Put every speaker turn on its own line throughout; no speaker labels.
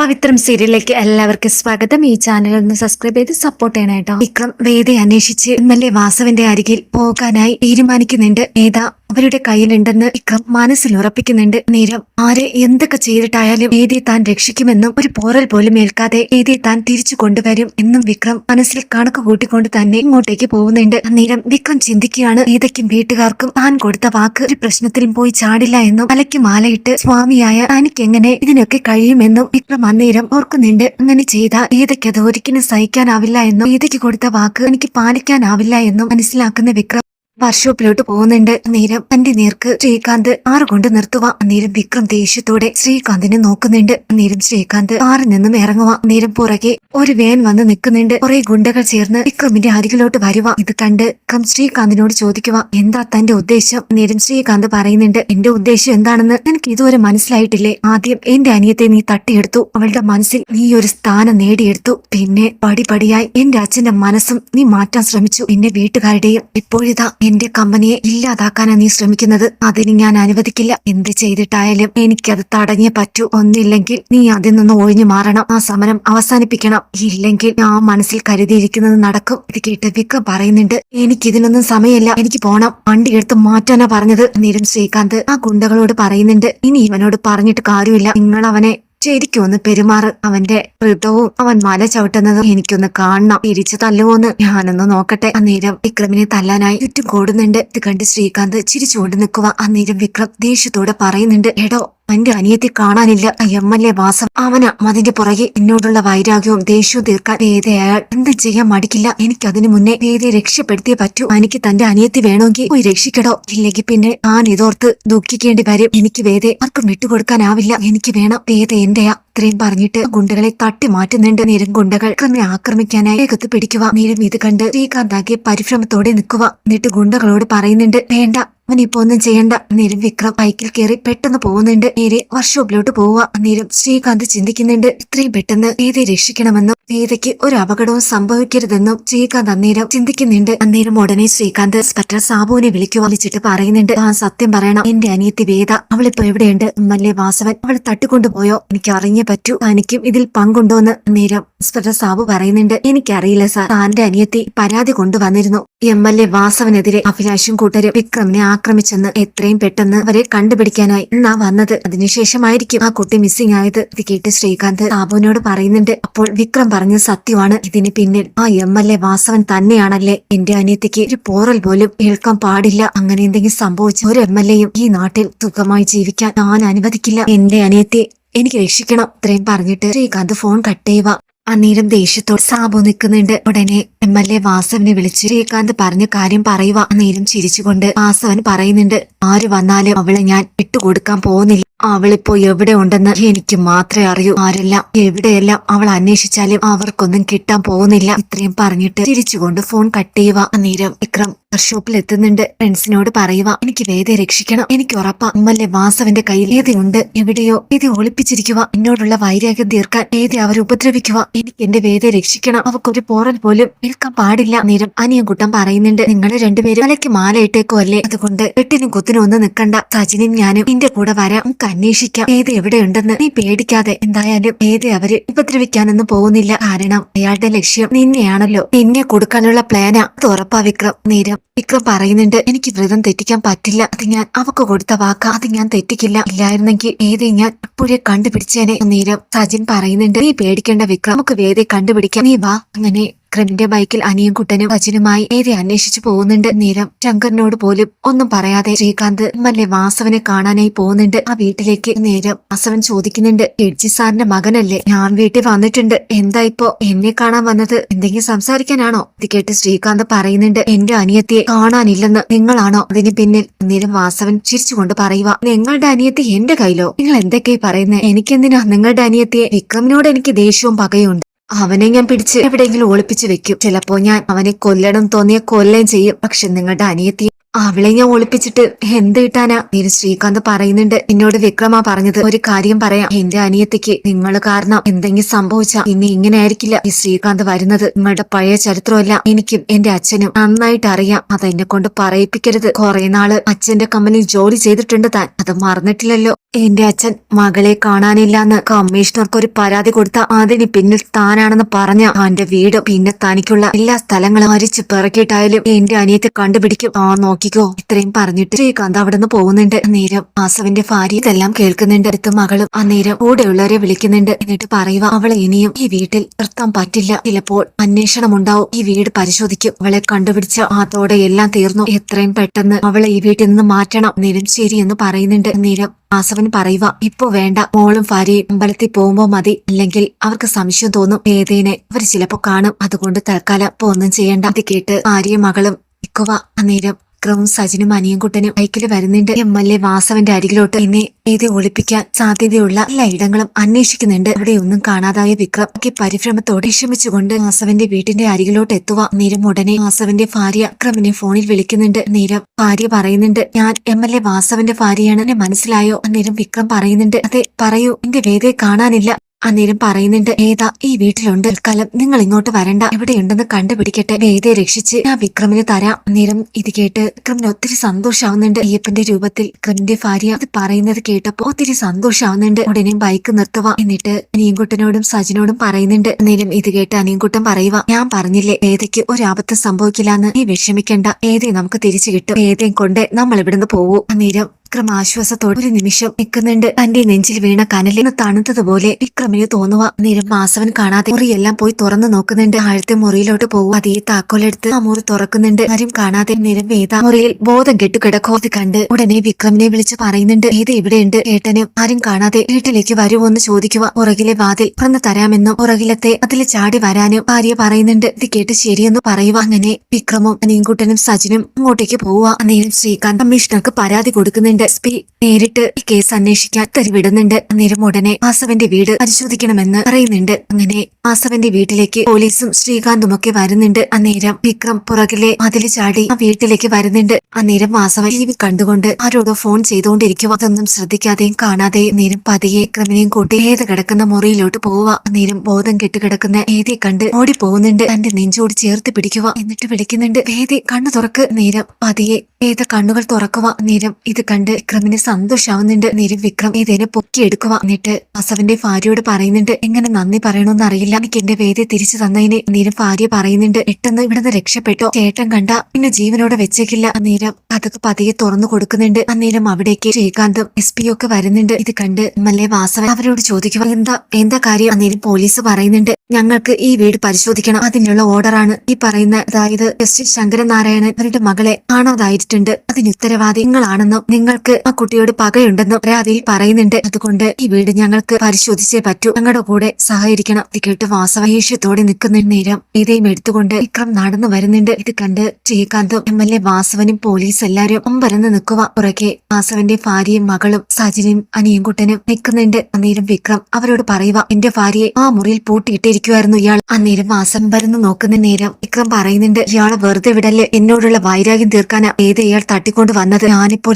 പവിത്രം സീരിയലിലേക്ക് എല്ലാവർക്കും സ്വാഗതം. ഈ ചാനൽ ഒന്ന് സബ്സ്ക്രൈബ് ചെയ്ത് സപ്പോർട്ട് ചെയ്യണം കേട്ടോ. വിക്രം വേദി അന്വേഷിച്ച് എം എൽ എ വാസവന്റെ അരികിൽ പോകാനായി തീരുമാനിക്കുന്നുണ്ട്. ഏതാ അവരുടെ കയ്യിലുണ്ടെന്ന് വിക്രം മനസ്സിൽ ഉറപ്പിക്കുന്നുണ്ട്. നേരം ആര് എന്തൊക്കെ ചെയ്തിട്ടായാലും ഏതി താൻ രക്ഷിക്കുമെന്നും ഒരു പോറൽ പോലും ഏൽക്കാതെ ഏതി താൻ തിരിച്ചു കൊണ്ടുവരും എന്നും വിക്രം മനസ്സിൽ കണക്ക് കൂട്ടിക്കൊണ്ട് തന്നെ ഇങ്ങോട്ടേക്ക് പോകുന്നുണ്ട്. അന്നേരം വിക്രം ചിന്തിക്കുകയാണ് ഏതയ്ക്കും വീട്ടുകാർക്കും താൻ കൊടുത്ത വാക്ക് ഒരു പ്രശ്നത്തിലും പോയി ചാടില്ല എന്നും തലയ്ക്ക് മാലയിട്ട് സ്വാമിയായ തനിക്ക് എങ്ങനെ ഇതിനൊക്കെ കഴിയുമെന്നും വിക്രം അന്നേരം ഓർക്കുന്നുണ്ട്. അങ്ങനെ ചെയ്ത ഏതൊക്കെ ഒരിക്കലും സഹിക്കാനാവില്ല എന്നും ഏതൊക്കെ കൊടുത്ത വാക്ക് എനിക്ക് പാലിക്കാനാവില്ല എന്നും മനസ്സിലാക്കുന്ന വിക്രം വർക്ക്ഷോപ്പിലോട്ട് പോകുന്നുണ്ട്. നേരം തന്റെ നേർക്ക് ശ്രീകാന്ത് ആറ് കൊണ്ട് നിർത്തുക നേരം വിക്രം ദേഷ്യത്തോടെ ശ്രീകാന്തിനെ നോക്കുന്നുണ്ട്. നേരം ശ്രീകാന്ത് ആറിൽ നിന്നും ഇറങ്ങുക നേരം പുറകെ ഒരു വേൻ വന്ന് നിൽക്കുന്നുണ്ട്. കുറെ ഗുണ്ടകൾ ചേർന്ന് വിക്രമിന്റെ അരികിലോട്ട് വരുക ഇത് കണ്ട് വിക്രം ശ്രീകാന്തിനോട് ചോദിക്കുക എന്താ തന്റെ ഉദ്ദേശം? നേരം ശ്രീകാന്ത് പറയുന്നുണ്ട് എന്റെ ഉദ്ദേശം എന്താണെന്ന് എനിക്ക് ഇതുവരെ മനസ്സിലായിട്ടില്ലേ? ആദ്യം എന്റെ അനിയത്തെ നീ തട്ടിയെടുത്തു. അവളുടെ മനസ്സിൽ നീ ഒരു സ്ഥാനം നേടിയെടുത്തു. പിന്നെ പടിപടിയായി എന്റെ അച്ഛന്റെ മനസ്സും നീ മാറ്റാൻ ശ്രമിച്ചു. എന്റെ വീട്ടുകാരുടെയും ഇപ്പോഴിതാ എന്റെ കമ്പനിയെ ഇല്ലാതാക്കാനാ നീ ശ്രമിക്കുന്നത്. അതിന് ഞാൻ അനുവദിക്കില്ല. എന്ത് ചെയ്തിട്ടായാലും എനിക്കത് തടഞ്ഞേ പറ്റൂ. ഒന്നില്ലെങ്കിൽ നീ അതിൽ നിന്ന് ഒഴിഞ്ഞു മാറണം. ആ സമരം അവസാനിപ്പിക്കണം. ഇല്ലെങ്കിൽ ഞാൻ മനസ്സിൽ കരുതിയിരിക്കുന്നത് നടക്കും. ഇത് കേട്ട് വിക്ക പറയുന്നുണ്ട് എനിക്കിതിനൊന്നും സമയമില്ല. എനിക്ക് പോണം. വണ്ടി എടുത്ത് മാറ്റാനാ പറഞ്ഞത്. നേരം ശ്രീകാന്ത് ആ ഗുണ്ടകളോട് പറയുന്നുണ്ട് ഇനി ഇവനോട് പറഞ്ഞിട്ട് കാര്യമില്ല. നിങ്ങൾ അവനെ ശരിക്കും ഒന്ന് പെരുമാറ്. അവന്റെ ഹൃദവും അവൻ മല ചവിട്ടുന്നതും എനിക്കൊന്ന് കാണണം. തിരിച്ചു തല്ലുവോന്ന് ഞാനൊന്ന് നോക്കട്ടെ. അന്നേരം വിക്രമിനെ തല്ലാനായി ചുറ്റും കൂടുന്നുണ്ട് ഇത് കണ്ട് ശ്രീകാന്ത് ചിരിച്ചുകൊണ്ട് നിൽക്കുക അന്നേരം വിക്രം ദേഷ്യത്തോടെ പറയുന്നുണ്ട് എടോ എന്റെ അനിയത്തെ കാണാനില്ല. എം എൽ എ വാസം. അവന അതിന്റെ പുറകെ എന്നോടുള്ള വൈരാഗ്യവും ദേഷ്യവും തീർക്കാൻ വേദയായ എന്ത് ചെയ്യാൻ മടിക്കില്ല. എനിക്ക് അതിനു മുന്നേ വേദയെ രക്ഷപ്പെടുത്തിയേ പറ്റൂ. എനിക്ക് തന്റെ അനിയത്തി വേണമെങ്കിൽ പോയി രക്ഷിക്കടോ. ഇല്ലെങ്കിൽ പിന്നെ ഞാൻ ഇതോർത്ത് ദുഃഖിക്കേണ്ടി വരും. എനിക്ക് വേദയെ ആർക്കും വിട്ടുകൊടുക്കാനാവില്ല. എനിക്ക് വേണം വേദ എന്റെയാ. ഇത്രയും പറഞ്ഞിട്ട് ഗുണ്ടകളെ തട്ടി മാറ്റുന്നുണ്ട്. നേരം ഗുണ്ടകൾ ക്രമെ ആക്രമിക്കാനായി വേഗത്ത് പിടിക്കുക. നേരം ഇത് കണ്ട് ശ്രീകാന്താകെ പരിശ്രമത്തോടെ നിൽക്കുക. എന്നിട്ട് ഗുണ്ടകളോട് പറയുന്നുണ്ട് വേണ്ട അവനിപ്പോ ഒന്നും ചെയ്യണ്ട നേരം വിക്രം ബൈക്കിൽ കയറി പെട്ടെന്ന് പോകുന്നുണ്ട്. നേരെ വർക്ക്ഷോപ്പിലോട്ട് പോവുക. നേരം ശ്രീകാന്ത് ചിന്തിക്കുന്നുണ്ട് ഇത്രയും പെട്ടെന്ന് വേദയെ രക്ഷിക്കണമെന്നും വേദയ്ക്ക് ഒരു അപകടവും സംഭവിക്കരുതെന്നും ശ്രീകാന്ത് അന്നേരം ചിന്തിക്കുന്നുണ്ട്. അന്നേരം ഉടനെ ശ്രീകാന്ത് സ്പെറ്റർ സാബുവിനെ വിളിക്കുക വിളിച്ചിട്ട് പറയുന്നുണ്ട് ആ സത്യം പറയണം. എന്റെ അനിയത്തി വേദ അവളിപ്പോ എവിടെയുണ്ട്? എം എൽ എ വാസവൻ അവൾ തട്ടിക്കൊണ്ടുപോയോ? എനിക്ക് അറിഞ്ഞേ പറ്റൂ. തനിക്കും ഇതിൽ പങ്കുണ്ടോന്ന് നേരം ഇൻസ്പെക്ടർ സാബു പറയുന്നുണ്ട്. എനിക്കറിയില്ല സാർ. താന്റെ അനിയത്തി പരാതി കൊണ്ടുവന്നിരുന്നു. എം എൽ എ വാസവനെതിരെ അഭിലാഷും കൂട്ടരും വിക്രമിനെ ആക്രമിച്ചെന്ന് എത്രയും പെട്ടെന്ന് അവരെ കണ്ടുപിടിക്കാനായി എന്നാ വന്നത്. അതിനുശേഷമായിരിക്കും ആ കുട്ടി മിസ്സിംഗ് ആയത്. ഇത് കേട്ട് ശ്രീകാന്ത് സാബുവിനോട് പറയുന്നുണ്ട്. അപ്പോൾ വിക്രം പറഞ്ഞ സത്യമാണ്. ഇതിന് പിന്നിൽ ആ എം എൽ എ വാസവൻ തന്നെയാണല്ലേ? എന്റെ അനിയത്തിക്ക് ഒരു പോറൽ പോലും ഏൽക്കാൻ പാടില്ല. അങ്ങനെ എന്തെങ്കിലും സംഭവിച്ച ഒരു എം എൽ എയും ഈ നാട്ടിൽ സുഖമായി ജീവിക്കാൻ ഞാൻ അനുവദിക്കില്ല. എന്റെ അനിയത്തെ എനിക്ക് രക്ഷിക്കണം ഇത്രയും പറഞ്ഞിട്ട്. ശ്രീകാന്ത് ഫോൺ കട്ട് ചെയ്യുക അന്നേരം ദേഷ്യത്തോട് സാബു നിൽക്കുന്നുണ്ട് ഉടനെ എം എൽ എ വാസവനെ വിളിച്ച് ശ്രീകാന്ത് പറഞ്ഞ കാര്യം പറയുക. അന്നേരം ചിരിച്ചുകൊണ്ട് വാസവൻ പറയുന്നുണ്ട് ആര് വന്നാലും അവളെ ഞാൻ വിട്ടുകൊടുക്കാൻ പോകുന്നില്ല. അവളിപ്പോ എവിടെ ഉണ്ടെന്ന് എനിക്ക് മാത്രമേ അറിയൂ. ആരെല്ലാം എവിടെയെല്ലാം അവൾ അന്വേഷിച്ചാലും അവർക്കൊന്നും കിട്ടാൻ പോകുന്നില്ല. ഇത്രയും പറഞ്ഞിട്ട് തിരിച്ചുകൊണ്ട് ഫോൺ കട്ട് ചെയ്യുക അന്നേരം വിക്രം വർക്ക്ഷോപ്പിൽ എത്തുന്നുണ്ട്. ഫ്രണ്ട്സിനോട് പറയുക എനിക്ക് വേദയെ രക്ഷിക്കണം. എനിക്ക് ഉറപ്പാ അമ്മല്ലേ വാസവന്റെ കയ്യിൽ ഏതയുണ്ട് എവിടെയോ ഇത് ഒളിപ്പിച്ചിരിക്കുക എന്നോടുള്ള വൈരാഗ്യം തീർക്കാൻ ഏതെ അവരെ ഉപദ്രവിക്കുക എനിക്ക് എന്റെ വേദയെ രക്ഷിക്കണം. അവക്കൊരു പോറൽ പോലും ഏൽക്കാൻ പാടില്ല. നേരം അനിയൻകുട്ടൻ പറയുന്നുണ്ട് നിങ്ങൾ രണ്ടുപേരും തലയ്ക്ക് മാല ഇട്ടേക്കോ അല്ലേ? അതുകൊണ്ട് എട്ടിനും കുത്തിനും ഒന്ന് നിൽക്കണ്ട സജിനും ഞാനും നിന്റെ കൂടെ വരാം. നമുക്ക് അന്വേഷിക്കാം. ഏത് എവിടെയുണ്ടെന്ന് നീ പേടിക്കാതെ. എന്തായാലും ഏത് അവർ ഉപദ്രവിക്കാനൊന്നും പോകുന്നില്ല. കാരണം അയാളുടെ ലക്ഷ്യം നിന്നെയാണല്ലോ. നിന്നെ കൊടുക്കാനുള്ള പ്ലാനാ. അത് ഉറപ്പാ വിക്രം. നേരം വിക്രം പറയുന്നുണ്ട് എനിക്ക് വ്രതം തെറ്റിക്കാൻ പറ്റില്ല. അത് ഞാൻ അവക്ക് കൊടുത്ത വാക്ക. അത് ഞാൻ തെറ്റിക്കില്ല. ഇല്ലായിരുന്നെങ്കിൽ ഏതെ ഞാൻ ഇപ്പോഴേ കണ്ടുപിടിച്ചേനെ. നേരം സജിൻ പറയുന്നുണ്ട് നീ പേടിക്കേണ്ട വിക്രം. നമുക്ക് വേദയെ കണ്ടുപിടിക്കാം. നീ വാ. അങ്ങനെ വിക്രമിന്റെ ബൈക്കിൽ അനിയും കുട്ടനും അച്ഛനുമായി നേരെ അന്വേഷിച്ചു പോകുന്നുണ്ട്. നേരം ശങ്കറിനോട് പോലും ഒന്നും പറയാതെ ശ്രീകാന്ത് മല്ലേ വാസവനെ കാണാനായി പോകുന്നുണ്ട്. ആ വീട്ടിലേക്ക് നേരം വാസവൻ ചോദിക്കുന്നുണ്ട്. എഡ്ജി സാറിന്റെ മകനല്ലേ? ഞാൻ വീട്ടിൽ വന്നിട്ടുണ്ട്. എന്താ ഇപ്പോ എന്നെ കാണാൻ വന്നത്? എന്തെങ്കിലും സംസാരിക്കാനാണോ? ഇത് കേട്ട് ശ്രീകാന്ത് പറയുന്നുണ്ട്. എന്റെ അനിയത്തിയെ കാണാനില്ലെന്ന് നിങ്ങളാണോ? അതിന് പിന്നിൽ നേരം വാസവൻ ചിരിച്ചുകൊണ്ട് പറയുക നിങ്ങളുടെ അനിയത്തി എന്റെ കയ്യിലോ? നിങ്ങൾ എന്തൊക്കെയായി പറയുന്നത് എനിക്കെന്തിനാ നിങ്ങളുടെ അനിയത്തിയെ? വിക്രമിനോട് എനിക്ക് ദേഷ്യവും പകയും ഉണ്ട് അവനെ ഞാൻ പിടിച്ച് എവിടെയെങ്കിലും ഒളിപ്പിച്ചു വെക്കും. ചിലപ്പോ ഞാൻ അവനെ കൊല്ലണം തോന്നിയ കൊല്ലം ചെയ്യും. പക്ഷെ നിങ്ങളുടെ അനിയത്തി അവളെ ഞാൻ ഒളിപ്പിച്ചിട്ട് എന്ത് കിട്ടാനാ? നീര് ശ്രീകാന്ത് പറയുന്നുണ്ട്. എന്നോട് വിക്രമാ പറഞ്ഞത് ഒരു കാര്യം പറയാം. എന്റെ അനിയത്തിക്ക് നിങ്ങൾ കാരണം എന്തെങ്കിലും സംഭവിച്ചാ ഇനി ഇങ്ങനെ ആയിരിക്കില്ല ഈ ശ്രീകാന്ത് വരുന്നത്. നിങ്ങളുടെ പഴയ ചരിത്രമല്ല. എനിക്കും എന്റെ അച്ഛനും നന്നായിട്ട് അറിയാം. അതെന്നെ കൊണ്ട് പറയിപ്പിക്കരുത്. കുറെ നാൾ അച്ഛന്റെ കമ്പനിയിൽ ജോലി ചെയ്തിട്ടുണ്ട് താൻ. അത് മറന്നിട്ടില്ലല്ലോ. എന്റെ അച്ഛൻ മകളെ കാണാനില്ല എന്ന് കമ്മീഷണർക്ക് ഒരു പരാതി കൊടുത്ത അതിന് പിന്നിൽ താനാണെന്ന് പറഞ്ഞ അവന്റെ വീട് പിന്നെ തനിക്കുള്ള എല്ലാ സ്ഥലങ്ങളും അരിച്ച് പിറക്കിയിട്ടായാലും എന്റെ അനിയത്തെ കണ്ടുപിടിക്കും. ആ നോക്കിക്കോ. ഇത്രയും പറഞ്ഞിട്ട് ശ്രീകാന്ത് അവിടെ നിന്ന് പോകുന്നുണ്ട്. അന്നേരം ആസവിന്റെ ഭാര്യ ഇതെല്ലാം കേൾക്കുന്നുണ്ട്. അടുത്ത മകളും അന്നേരം കൂടെയുള്ളവരെ വിളിക്കുന്നുണ്ട്. എന്നിട്ട് പറയുക അവളെ ഇനിയും ഈ വീട്ടിൽ നിർത്താൻ പറ്റില്ല. ചിലപ്പോൾ അന്വേഷണം ഉണ്ടാവും ഈ വീട് പരിശോധിക്കും. അവളെ കണ്ടുപിടിച്ച അതോടെ എല്ലാം തീർന്നു. എത്രയും പെട്ടെന്ന് അവളെ ഈ വീട്ടിൽ നിന്ന് മാറ്റണം. നേരം എന്ന് പറയുന്നുണ്ട്. നേരം ആസവൻ പറയുക ഇപ്പൊ വേണ്ട. മോളും ഭാര്യയും അമ്പലത്തിൽ പോകുമ്പോ മതി. അല്ലെങ്കിൽ അവർക്ക് സംശയം തോന്നും. ഏതേനെ അവർ ചിലപ്പോ കാണും. അതുകൊണ്ട് തൽക്കാലം ഇപ്പൊ ഒന്നും ചെയ്യണ്ട. അത് കേട്ട് ഭാര്യയും മകളും ഇക്കുവ. അന്നേരം വിക്രവും സജിനും അനിയൻകുട്ടനും ബൈക്കിൽ വരുന്നുണ്ട്. എം എൽ എ വാസവന്റെ അരികിലോട്ട് എന്നെ എഴുതി ഒളിപ്പിക്കാൻ സാധ്യതയുള്ള എല്ലാ ഇടങ്ങളും അന്വേഷിക്കുന്നുണ്ട്. അവിടെ ഒന്നും കാണാതായ വിക്രം ഒക്കെ പരിഭ്രമത്തോടെ വിഷമിച്ചുകൊണ്ട് വാസവന്റെ വീട്ടിന്റെ അരികിലോട്ട് എത്തുക നേരം ഉടനെ വാസവന്റെ ഭാര്യ വിക്രമിനെ ഫോണിൽ വിളിക്കുന്നുണ്ട്. നേരം ഭാര്യ പറയുന്നുണ്ട് ഞാൻ എം എൽ എ വാസവന്റെ ഭാര്യയാണ്. മനസ്സിലായോ? അന്നേരം വിക്രം പറയുന്നുണ്ട് അതെ പറയൂ. എന്റെ വേദയെ കാണാനില്ല. അന്നേരം പറയുന്നുണ്ട് ഏതാ ഈ വീട്ടിലുണ്ട്. തൽക്കാലം നിങ്ങൾ ഇങ്ങോട്ട് വരണ്ട. എവിടെയുണ്ടെന്ന് കണ്ടുപിടിക്കട്ടെ. വേദയെ രക്ഷിച്ച് ഞാൻ വിക്രമിന് തരാം. അന്നേരം ഇത് കേട്ട് വിക്രമിന് ഒത്തിരി സന്തോഷാവുന്നുണ്ട്. അയ്യപ്പന്റെ രൂപത്തിൽ വിക്രമിന്റെ ഭാര്യ അത് പറയുന്നത് കേട്ടപ്പോ ഒത്തിരി സന്തോഷാവുന്നുണ്ട്. ഉടനെ ബൈക്ക് നിർത്തുക എന്നിട്ട് അനിയൻകുട്ടനോടും സജിനോടും പറയുന്നുണ്ട്. അന്നേരം ഇത് കേട്ട് അനിയൻകുട്ടൻ പറയുക ഞാൻ പറഞ്ഞില്ലേ വേദയ്ക്ക് ഒരു ആപത്തും സംഭവിക്കില്ലാന്ന്. നീ വിഷമിക്കണ്ട. വേദയെ നമുക്ക് തിരിച്ചു കിട്ടും. വേദയും കൊണ്ട് നമ്മൾ ഇവിടുന്ന് പോവൂ. അന്നേരം വിക്രം ആശ്വാസത്തോടെ ഒരു നിമിഷം നിൽക്കുന്നുണ്ട്. തന്റെ നെഞ്ചിൽ വീണ കനലിന് തണുത്തതുപോലെ വിക്രമിന് തോന്നുക നേരം മാസവൻ കാണാതെ മുറിയെല്ലാം പോയി തുറന്നു നോക്കുന്നുണ്ട്. ആഴത്തെ മുറിയിലോട്ട് പോകും അതേ താക്കോലെടുത്ത് ആ മുറി തുറക്കുന്നുണ്ട്. ആരും കാണാതെ നേരം വേദ മുറിയിൽ ബോധം കെട്ടു കിടക്കോ അത് കണ്ട് ഉടനെ വിക്രമിനെ വിളിച്ച് പറയുന്നുണ്ട്. വേദ ഇവിടെയുണ്ട്. ഏട്ടനും ആരും കാണാതെ വീട്ടിലേക്ക് വരുമോ എന്ന് ചോദിക്കുക പുറകിലെ വാതിൽ തുറന്നു തരാമെന്നും പുറകിലത്തെ അതിൽ ചാടി വരാനും ഭാര്യ പറയുന്നുണ്ട്. ഇത് കേട്ട് ശരിയെന്ന് പറയുക അങ്ങനെ വിക്രമും അനിയൻകുട്ടനും സജിനും അങ്ങോട്ടേക്ക് പോവുക അന്നേരം ശ്രീകാന്ത് കമ്മീഷണർക്ക് പരാതി കൊടുക്കുന്നുണ്ട്. എസ് പി നേരിട്ട് ഈ കേസ് അന്വേഷിക്കാൻ തരിവിടുന്നുണ്ട് അന്നേരം ഉടനെ മാസവന്റെ വീട് പരിശോധിക്കണമെന്ന് പറയുന്നുണ്ട്. അങ്ങനെ മാസവന്റെ വീട്ടിലേക്ക് പോലീസും ശ്രീകാന്തും ഒക്കെ വരുന്നുണ്ട്. അന്നേരം വിക്രം പുറകിലെ അതിൽ ചാടി ആ വീട്ടിലേക്ക് വരുന്നുണ്ട്. അന്നേരം വാസവൻ ടി വി കണ്ടുകൊണ്ട് ആരോടോ ഫോൺ ചെയ്തുകൊണ്ടിരിക്കുക അതൊന്നും ശ്രദ്ധിക്കാതെയും കാണാതെയും നേരം പതിയെ ക്രമിനെയും കൂട്ടി ഏത് കിടക്കുന്ന മുറിയിലോട്ട് പോവുക അന്നേരം ബോധം കെട്ട് കിടക്കുന്ന ഏതെ കണ്ട് ഓടി പോകുന്നുണ്ട് തന്റെ നെഞ്ചോട് ചേർത്ത് പിടിക്കുക എന്നിട്ട് വിളിക്കുന്നുണ്ട്. വേദി കണ്ണു തുറക്ക്. നേരം പതിയെ ഏത് കണ്ണുകൾ തുറക്കുക നേരം ഇത് കണ്ട് വിക്രമിന് സന്തോഷാവുന്നുണ്ട്. നേരം വിക്രം ഏതേനെ പൊക്കിയെടുക്കുക എന്നിട്ട് അസവന്റെ ഭാര്യയോട് പറയുന്നുണ്ട് എങ്ങനെ നന്ദി പറയണമെന്ന് അറിയില്ല. എനിക്ക് എന്റെ വേദി തിരിച്ചു തന്നതിന് നേരം ഭാര്യ പറയുന്നുണ്ട് പെട്ടെന്ന് ഇവിടുന്ന് രക്ഷപ്പെട്ടോ? ചേട്ടൻ കണ്ട പിന്നെ ജീവനോടെ വെച്ചേക്കില്ല. അന്നേരം അതൊക്കെ പതിയെ തുറന്നു കൊടുക്കുന്നുണ്ട്. അന്നേരം അവിടേക്ക് ശ്രീകാന്തും എസ് പി ഒക്കെ വരുന്നുണ്ട്. ഇത് കണ്ട് എം എൽ വാസവൻ അവരോട് ചോദിക്കുക എന്താ എന്താ കാര്യം? അന്നേരം പോലീസ് പറയുന്നുണ്ട് ഞങ്ങൾക്ക് ഈ വീട് പരിശോധിക്കണം. അതിനുള്ള ഓർഡറാണ്. ഈ പറയുന്ന അതായത് ജസ്റ്റിസ് ശങ്കരനാരായണൻ അവരുടെ മകളെ കാണാതായിട്ടുണ്ട്. അതിന് നിങ്ങളാണെന്നും നിങ്ങൾക്ക് ആ കുട്ടിയോട് പകയുണ്ടെന്നും പരാതിയിൽ പറയുന്നുണ്ട്. അതുകൊണ്ട് ഈ വീട് ഞങ്ങൾക്ക് പരിശോധിച്ചേ പറ്റൂ. ഞങ്ങളുടെ കൂടെ സഹകരിക്കണം. ഇത് കേട്ട് വാസവഹേഷ്യത്തോടെ നിൽക്കുന്ന നേരം ഇതേയും എടുത്തുകൊണ്ട് വിക്രം നടന്നു വരുന്നുണ്ട്. ഇത് കണ്ട് ശ്രീകാന്തും എം എൽ എ വാസവനും പോലീസ് എല്ലാരും അമ്പരന്ന് നിൽക്കുക. പുറകെ വാസവന്റെ ഭാര്യയും മകളും സജിനും അനിയൻകുട്ടനും നിൽക്കുന്നുണ്ട്. അന്നേരം വിക്രം അവരോട് പറയുക എന്റെ ഭാര്യയെ ആ മുറിയിൽ പൂട്ടിയിട്ടിരിക്കുമായിരുന്നു ഇയാൾ. അന്നേരം വാസം വരുന്നു നോക്കുന്ന നേരം വിക്രം പറയുന്നുണ്ട് ഇയാളെ വെറുതെ വിടല്ലേ? എന്നോടുള്ള വൈരാഗ്യം തീർക്കാനാ ഏത് ഇയാൾ തട്ടിക്കൊണ്ട് വന്നത്? ഞാനിപ്പോൾ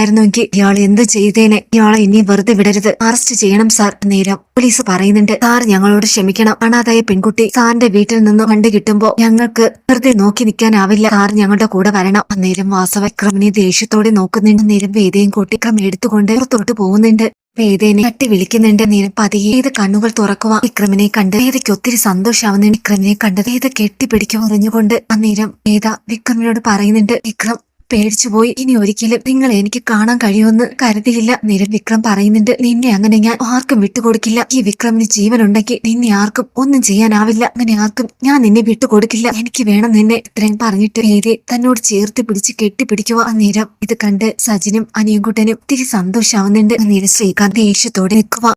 രക്ഷിച്ചില്ലായിരുന്നുവെങ്കിൽ ഇയാൾ എന്ത് ചെയ്തേനെ? ഇയാളെ ഇനി വെറുതെ വിടരുത്. അറസ്റ്റ് ചെയ്യണം സാർ. നേരം പോലീസ് പറയുന്നുണ്ട്. സാർ ഞങ്ങളോട് ക്ഷമിക്കണം. അണാതായ പെൺകുട്ടി സാറിന്റെ വീട്ടിൽ നിന്ന് കണ്ടു കിട്ടുമ്പോ ഞങ്ങൾക്ക് വെറുതെ നോക്കി നിൽക്കാനാവില്ല. സാർ ഞങ്ങളുടെ കൂടെ വരണം. അന്നേരം വാസവ വിക്രമിനെ ദേഷ്യത്തോടെ നോക്കുന്നുണ്ട്. നേരം വേദയും കൂട്ടി വിക്രം എടുത്തുകൊണ്ട് പുറത്തോട്ട് പോകുന്നുണ്ട്. വേദേനെ കട്ടി വിളിക്കുന്നുണ്ട്. നേരം പതിയെ ഏത് കണ്ണുകൾ തുറക്കുക. വിക്രമിനെ കണ്ട് വേദയ്ക്ക് ഒത്തിരി സന്തോഷമാവുന്നുണ്ട്. വിക്രമിനെ കണ്ട് വേദ കെട്ടിപ്പിടിക്കും അറിഞ്ഞുകൊണ്ട് അന്നേരം വേദ വിക്രമിനോട് പറയുന്നുണ്ട് വിക്രം പേടിച്ചുപോയി. ഇനി ഒരിക്കലും നിങ്ങൾ എനിക്ക് കാണാൻ കഴിയുമെന്ന് കരുതിയില്ല. നിരം വിക്രം പറയുന്നുണ്ട് നിന്നെ അങ്ങനെ ഞാൻ ആർക്കും വിട്ടുകൊടുക്കില്ല. ഈ വിക്രമിന് ജീവനുണ്ടെങ്കിൽ നിന്നെ ആർക്കും ഒന്നും ചെയ്യാനാവില്ല. അങ്ങനെ ആർക്കും ഞാൻ നിന്നെ വിട്ടുകൊടുക്കില്ല. എനിക്ക് വേണം നിന്നെ ഇത്രയും പറഞ്ഞിട്ട് നേരെ തന്നോട് ചേർത്ത് പിടിച്ച് കെട്ടിപ്പിടിക്കുക അന്നേരം ഇത് കണ്ട് സജിനും അനിയൻകുട്ടനും ഒത്തിരി സന്തോഷാവുന്നുണ്ട്. അന്നേരം ശ്രീകാന്ത് ദേഷ്യത്തോടെ നിൽക്കുക